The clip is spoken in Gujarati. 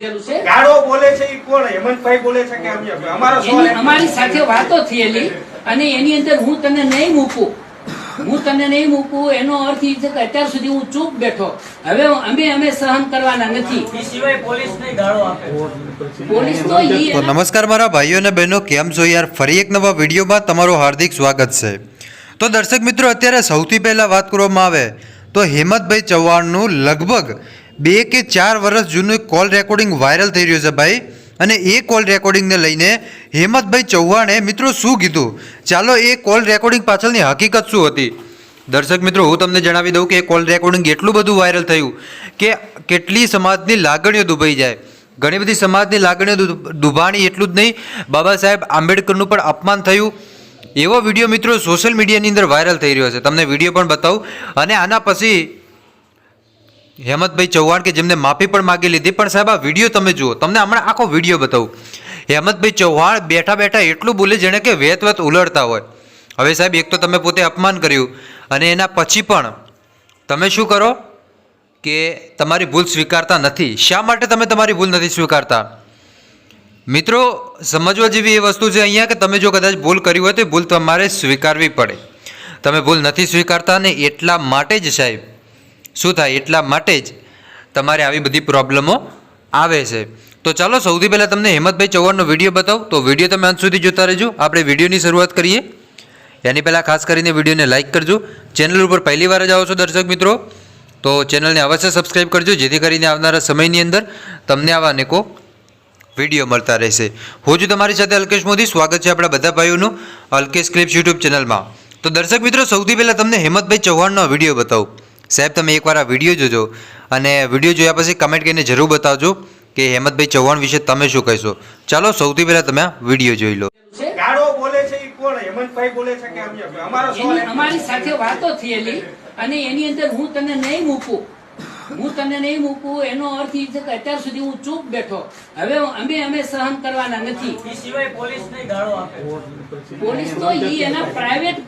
કરેલું છે? ગાળો બોલે છે ઈ કોણ? હેમંતભાઈ બોલે છે કે અમારો સવાલ એની એમ અમારી સાથે વાતો થયેલી અને એની અંદર હું તને નહીં મૂકું. હું તને નહીં મૂકું એનો અર્થ એ છે કે અત્યાર સુધી હું ચૂપ બેઠો. હવે અમે અમે સહન કરવાના નથી. તો નમસ્કાર મારા ભાઈઓ અને બહેનો કેમ છો યાર? ફરી એક નવા વિડીયોમાં તમારું હાર્દિક સ્વાગત છે. તો દર્શક મિત્રો અત્યારે સૌથી પહેલાં વાત કરવામાં આવે તો હેમંતભાઈ ચૌહાણનું લગભગ બે કે ચાર વર્ષ જૂનું કોલ રેકોર્ડિંગ વાયરલ થઈ રહ્યું છે ભાઈ. અને એ કોલ રેકોર્ડિંગને લઈને હેમંતભાઈ ચૌહાણે મિત્રો શું કીધું? ચાલો એ કોલ રેકોર્ડિંગ પાછળની હકીકત શું હતી? દર્શક મિત્રો, હું તમને જણાવી દઉં કે એ કોલ રેકોર્ડિંગ એટલું બધું વાયરલ થયું કે કેટલી સમાજની લાગણીઓ દુભાઈ જાય. ઘણી બધી સમાજની લાગણીઓ દુભાણી એટલું જ નહીં. બાબા સાહેબ આંબેડકરનું પણ અપમાન થયું. એવો વીડિયો મિત્રો સોશિયલ મીડિયાની અંદર વાયરલ થઈ રહ્યો છે. તમને વીડિયો પણ બતાવું. અને આના પછી હેમંતભાઈ ચૌહાણ કે જેમને માફી પણ માગી લીધી, પણ સાહેબ આ વીડિયો તમે જુઓ, તમને હમણાં આખો વીડિયો બતાવું. હેમંતભાઈ ચૌહાણ બેઠા બેઠા એટલું બોલે જેણે કે વેત વેત ઉલડતા હોય. હવે સાહેબ, એક તો તમે પોતે અપમાન કર્યું અને એના પછી પણ તમે શું કરો કે તમારી ભૂલ સ્વીકારતા નથી. શા માટે તમે તમારી ભૂલ નથી સ્વીકારતા? મિત્રો, સમજવા જેવી એ વસ્તુ છે અહીંયા કે તમે જો કદાચ ભૂલ કરી હોય તો ભૂલ તમારે સ્વીકારવી પડે. તમે ભૂલ નથી સ્વીકારતા ને એટલા માટે જ સાહેબ શું થાય એટલા માટે જ તમારે આવી બધી પ્રોબ્લેમો આવે છે. તો ચાલો સૌથી પહેલાં તમને હેમંતભાઈ ચૌહાણનો વીડિયો બતાવો. તો વીડિયો તમે અંત સુધી જોતા રહેજો. આપણે વિડીયોની શરૂઆત કરીએ. એની પહેલાં ખાસ કરીને વિડીયોને લાઇક કરજો. ચેનલ ઉપર પહેલી વાર જ આવો છો દર્શક મિત્રો, તો ચેનલને અવશ્ય સબસ્ક્રાઈબ કરજો, જેથી કરીને આવનારા સમયની અંદર તમને આવા અનેકો વીડિયો મળતા રહેશે. હું છું તમારી સાથે અલ્કેશ મોદી. સ્વાગત છે આપણા બધા ભાઈઓનું અલ્કેશ ક્લિપ્સ યુટ્યુબ ચેનલમાં. તો દર્શક મિત્રો, સૌથી પહેલાં તમને હેમંતભાઈ ચૌહાણનો વીડિયો બતાવું. સાહેબ તમે એકવાર આ વીડિયો જોજો અને વીડિયો જોયા પછી કમેન્ટ કરીને જરૂર બતાવજો કે હેમંતભાઈ ચૌહાણ વિશે તમે શું કહેશો. ચાલો સૌથી પહેલાં તમે આ વીડિયો જોઈ લો. બોલે છે કોણ? હેમંતભાઈ બોલે છે કે અમે? અમારો સાથે વાતો થયેલી અને એની અંદર હું તને નહીં મૂકું. હું તમને નહીં મૂકું એનો અર્થ એ છે કે અત્યાર સુધી હું ચૂપ બેઠો. હવે અમે અમે સહન કરવાના નથી. એ સિવાય પોલીસને ગાળો આપે. પોલીસ તો એના પ્રાઇવેટ